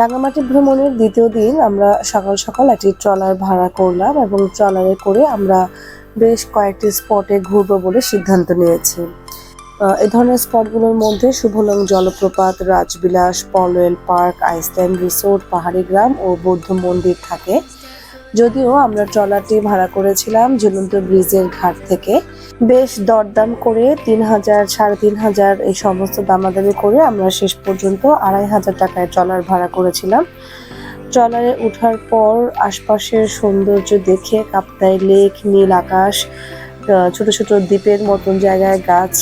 রাঙামাটি ভ্রমণের দ্বিতীয় দিন আমরা সকাল সকাল একটি ট্রলার ভাড়া করলাম এবং ট্রলারে করে আমরা বেশ কয়েকটি স্পটে ঘুরবো বলে সিদ্ধান্ত নিয়েছি। এ ধরনের স্পটগুলোর মধ্যে শুভলং জলপ্রপাত, Rajbilas, Polwel park, island resort, পাহাড়ি গ্রাম ও বৌদ্ধ মন্দির থাকে। যদিও আমরা ট্রলারটি ভাড়া করেছিলাম ঝুলন্ত ব্রিজের ঘাট থেকে। বেশ দরদাম করে তিন হাজার, সাড়ে তিন হাজার এই সমস্ত দামাদামি করে আমরা শেষ পর্যন্ত আড়াই হাজার টাকায় ট্রলার ভাড়া করেছিলাম। ট্রলারে ওঠার পর আশপাশের সৌন্দর্য দেখে কাপ্তাই লেক, নীল আকাশ ছোট ছোট দ্বীপের মতন জায়গায় গাছ,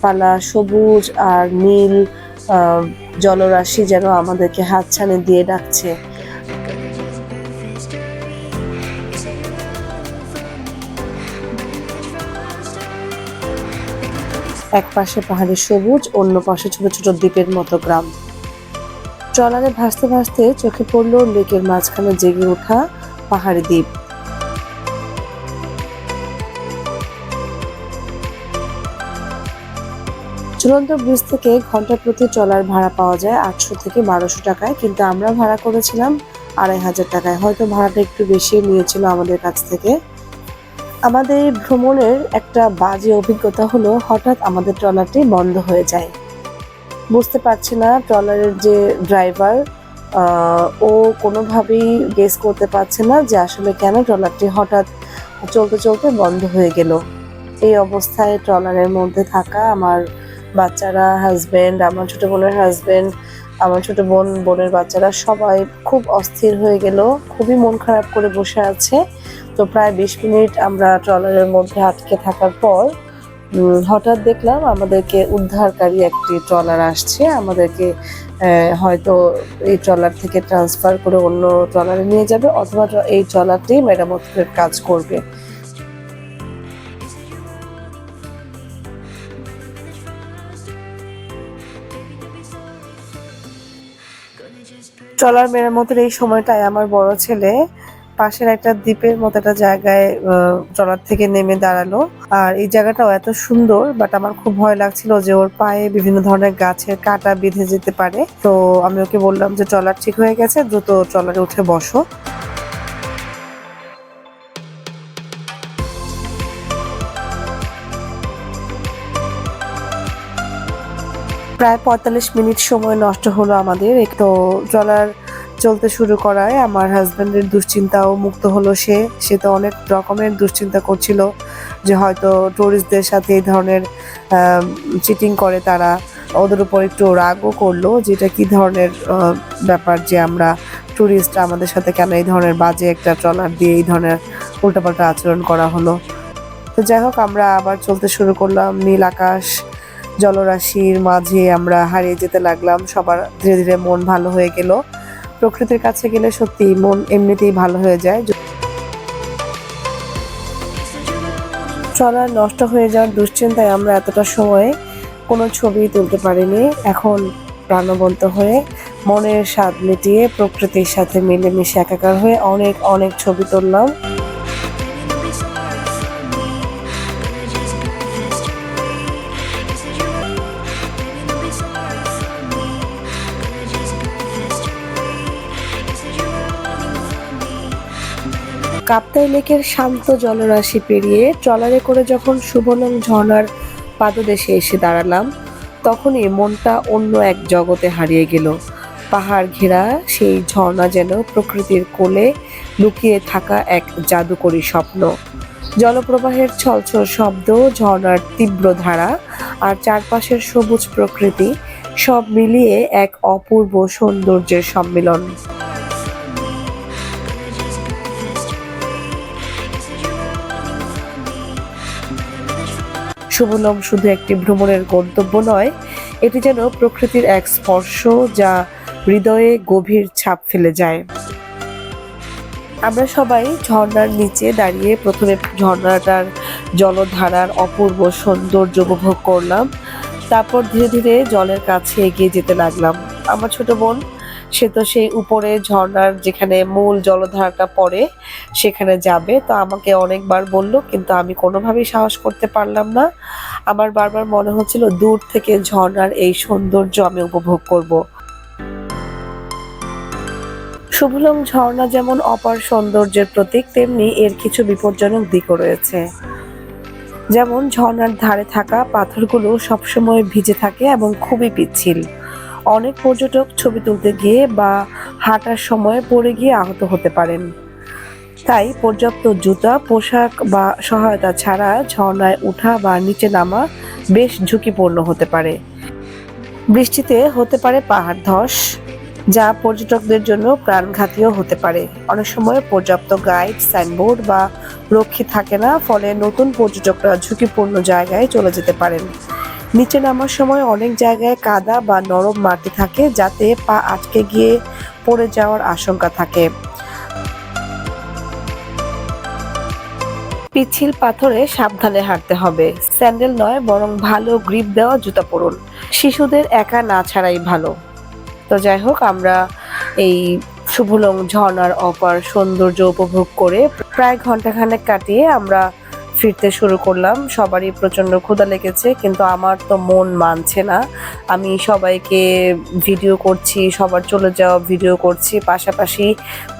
পালা সবুজ আর নীল জলরাশি যেন আমাদেরকে হাতছানি দিয়ে ডাকছে। এক পাশে পাহাড়ি সবুজ, অন্য পাশে ছোট ছোট দ্বীপের মতো গ্রাম। ট্রলারে ভাসতে ভাসতে চোখে পড়ল লেকের মাঝখানে জেগে ওঠা পাহাড়ি দ্বীপ। চূড়ান্ত ব্রিজ থেকে ঘণ্টা প্রতি ট্রলার ভাড়া পাওয়া যায় আটশো থেকে বারোশো টাকায়, কিন্তু আমরা ভাড়া করেছিলাম আড়াই হাজার টাকায়। হয়তো ভাড়াটা একটু বেশি নিয়েছিল আমাদের কাছ থেকে। আমাদের ভ্রমণের একটা বাজে অভিজ্ঞতা হলো হঠাৎ আমাদের ট্রলারটি বন্ধ হয়ে যায়। বুঝতে পারছি না ট্রলারের যে ড্রাইভার ও কোনোভাবেই গেস করতে পারছে না যে আসলে কেন ট্রলারটি হঠাৎ চলতে চলতে বন্ধ হয়ে গেল। এই অবস্থায় ট্রলারের মধ্যে থাকা আমার বাচ্চারা হাজবেন্ড আমার ছোটো বোনের হাজবেন্ড আমার ছোট বোন, বোনের বাচ্চারা সবাই খুব অস্থির হয়ে গেল, খুবই মন খারাপ করে বসে আছে। তো প্রায় বিশ মিনিট আমরা ট্রলারের মধ্যে আটকে থাকার পর হঠাৎ দেখলাম আমাদেরকে উদ্ধারকারী একটি ট্রলার আসছে। আমাদেরকে হয়তো এই ট্রলার থেকে ট্রান্সফার করে অন্য ট্রলারে নিয়ে যাবে অথবা এই ট্রলারটি মেরামতের কাজ করবে। ট্রলার মেরামতের এই সময়টায় আমার বড় ছেলে পাশের একটা দ্বীপের মতো একটা জায়গায় ট্রলার থেকে নেমে দাঁড়াল। আর এই জায়গাটাও এত সুন্দর বাট আমার খুব ভয় লাগছিল যে ওর পায়ে বিভিন্ন ধরনের গাছের কাঁটা বেঁধে যেতে পারে। তো আমি ওকে বললাম যে ট্রলার ঠিক হয়ে গেছে, দ্রুত ট্রলারে উঠে বসো। প্রায় পঁয়তাল্লিশ মিনিট সময় নষ্ট হলো আমাদের একটু ট্রলার চলতে শুরু করায় আমার হাজব্যান্ডের দুশ্চিন্তাও মুক্ত হলো সে। সে তো অনেক রকমের দুশ্চিন্তা করছিল যে হয়তো টুরিস্টদের সাথে এই ধরনের চিটিং করে তারা। ওদের উপর একটু রাগও করল যেটা কি ধরনের ব্যাপার যে আমরা টুরিস্ট আমাদের সাথে কেন এই ধরনের বাজে একটা ট্রলার দিয়ে এই ধরনের উল্টাপাল্টা আচরণ করা হলো। তো যাই হোক, আমরা আবার চলতে শুরু করলাম। নীল আকাশ, জলরাশির মাঝে আমরা হারিয়ে যেতে লাগলাম। সবার ধীরে ধীরে মন ভালো হয়ে গেল। প্রকৃতির কাছে গেলে সত্যি মন এমনিতেই ভালো হয়ে যায়। ট্রলার নষ্ট হয়ে যাওয়ার দুশ্চিন্তায় আমরা এতটা সময়ে কোনো ছবি তুলতে পারিনি। এখন প্রাণবন্ত হয়ে মনের স্বাদ মিটিয়ে প্রকৃতির সাথে মিলেমিশে একাকার হয়ে অনেক অনেক ছবি তুললাম। কাপ্তাই লেকের শান্ত জলরাশি পেরিয়ে ট্রলারে করে যখন শুভনং ঝর্ণার পাদদেশে এসে দাঁড়ালাম, তখনই মনটা অন্য এক জগতে হারিয়ে গেল। পাহাড় ঘেরা সেই ঝর্ণা যেন প্রকৃতির কোলে লুকিয়ে থাকা এক জাদুকরী স্বপ্ন। জলপ্রবাহের ছলছল শব্দ, ঝর্ণার তীব্র ধারা আর চারপাশের সবুজ প্রকৃতি সব মিলিয়ে এক অপূর্ব সৌন্দর্যের সম্মিলন। শুভলম শুধু একটি ভ্রমণের গন্তব্য নয়, এটি যেন প্রকৃতির এক স্পর্শ যা হৃদয়ে গভীর ছাপ ফেলে যায়। আমরা সবাই ঝর্ণার নিচে দাঁড়িয়ে প্রথমে ঝর্ণাটার জলধারার অপূর্ব সৌন্দর্য উপভোগ করলাম, তারপর ধীরে ধীরে জলের কাছে এগিয়ে যেতে লাগলাম। আমার ছোট বোন সে তো সেই উপরে ঝর্ণার যেখানে মূল জলধারাটা পড়ে, সেখানে যাবে। তো আমাকে অনেকবার বলল, কিন্তু আমি কোনোভাবেই সাহস করতে পারলাম না। আমার বারবার মনে হচ্ছিল, দূর থেকে ঝর্ণার এই সৌন্দর্য আমি উপভোগ করব। শুভলং ঝর্ণা যেমন অপার সৌন্দর্যের প্রতীক, তেমনি এর কিছু বিপজ্জনক দিকও রয়েছে। যেমন ঝর্ণার ধারে থাকা পাথরগুলো সবসময় ভিজে থাকে এবং খুবই পিচ্ছিল। অনেক পর্যটক ছবি তুলতে গিয়ে বা হাঁটার সময় পড়ে গিয়ে আহত হতে পারেন। তাই পর্যাপ্ত জুতা, পোশাক বা সহায়তা ছাড়া ঝর্ণায় ওঠা বা নিচে নামা বেশ ঝুঁকিপূর্ণ হতে পারে। বৃষ্টিতে হতে পারে পাহাড় ধস, যা পর্যটকদের জন্য প্রাণঘাতীও হতে পারে। অনেক সময় পর্যাপ্ত গাইড, সাইনবোর্ড বা রক্ষী থাকে না, ফলে নতুন পর্যটকরা ঝুঁকিপূর্ণ জায়গায় চলে যেতে পারেন। নিচে নামার সময় অনেক জায়গায় কাদা বা নরম মাটি থাকে, যাতে পা আটকে গিয়ে পড়ে যাওয়ার আশঙ্কা থাকে। পিচ্ছিল পাথরে সাবধানে হাঁটতে হবে। স্যান্ডেল নয়, বরং ভালো গ্রিপ দেওয়া জুতা পরুন। শিশুদের একা না ছাড়াই ভালো। তো যাই হোক, আমরা এই শুভলং ঝর্ণার অপার সৌন্দর্য উপভোগ করে প্রায় ঘন্টাখানেক কাটিয়ে আমরা ফিরতে শুরু করলাম। সবারই প্রচণ্ড ক্ষুধা লেগেছে, কিন্তু আমার তো মন মানছে না। আমি সবাইকে ভিডিও করছি, সবার চলে যাওয়া ভিডিও করছি। পাশাপাশি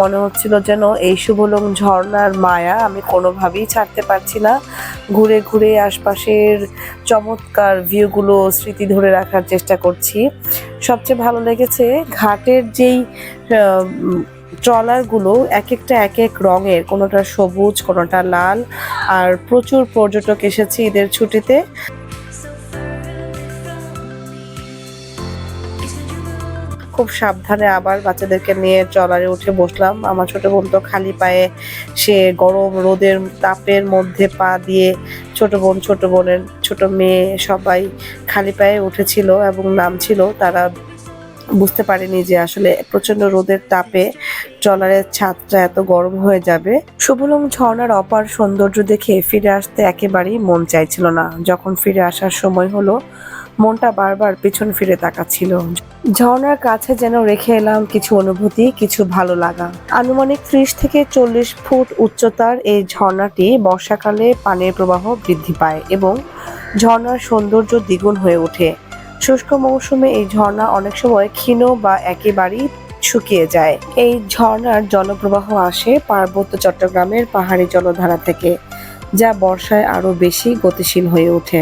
মনে হচ্ছিল যেন এই শুভলং ঝর্ণার মায়া আমি কোনোভাবেই ছাড়তে পারছি না। ঘুরে ঘুরে আশপাশের চমৎকার ভিউগুলো স্মৃতি ধরে রাখার চেষ্টা করছি। সবচেয়ে ভালো লেগেছে ঘাটের যেই ট্রলারগুলো এক একটা এক এক রঙের, কোনোটা সবুজ, কোনোটা লাল, আর প্রচুর পর্যটক এসেছে ঈদের ছুটিতে। খুব সাবধানে আবার বাচ্চাদেরকে নিয়ে ট্রলারে উঠে বসলাম। আমার ছোট বোন তো খালি পায়ে, সে গরম রোদের তাপের মধ্যে পা দিয়ে ছোট বোন, ছোট বোনের, ছোট মেয়ে সবাই খালি পায়ে উঠেছিল এবং নামছিল। তারা বুঝতে পারেনি যে আসলে প্রচণ্ড রোদের তাপে ট্রলারের ছাদটা এত গরম হয়ে যাবে। শুভলং ঝর্ণার অপার সৌন্দর্য দেখে ফিরে আসতে একেবারেই মন চাইছিল না। যখন ফিরে আসার সময় হলো, মনটা বারবার পিছন ফিরে তাকাচ্ছিল। ঝর্ণার কাছে যেন রেখে এলাম কিছু অনুভূতি, কিছু ভালো লাগা। আনুমানিক ত্রিশ থেকে চল্লিশ ফুট উচ্চতার এই ঝর্ণাটি বর্ষাকালে পানির প্রবাহ বৃদ্ধি পায় এবং ঝর্ণার সৌন্দর্য দ্বিগুণ হয়ে ওঠে। শুষ্ক মৌসুমে এই ঝর্ণা অনেক সময় ক্ষীণ বা একেবারেই শুকিয়ে যায়। এই ঝর্ণার জলপ্রবাহ আসে পার্বত্য চট্টগ্রামের পাহাড়ি জলধারা থেকে, যা বর্ষায় আরও বেশি গতিশীল হয়ে ওঠে।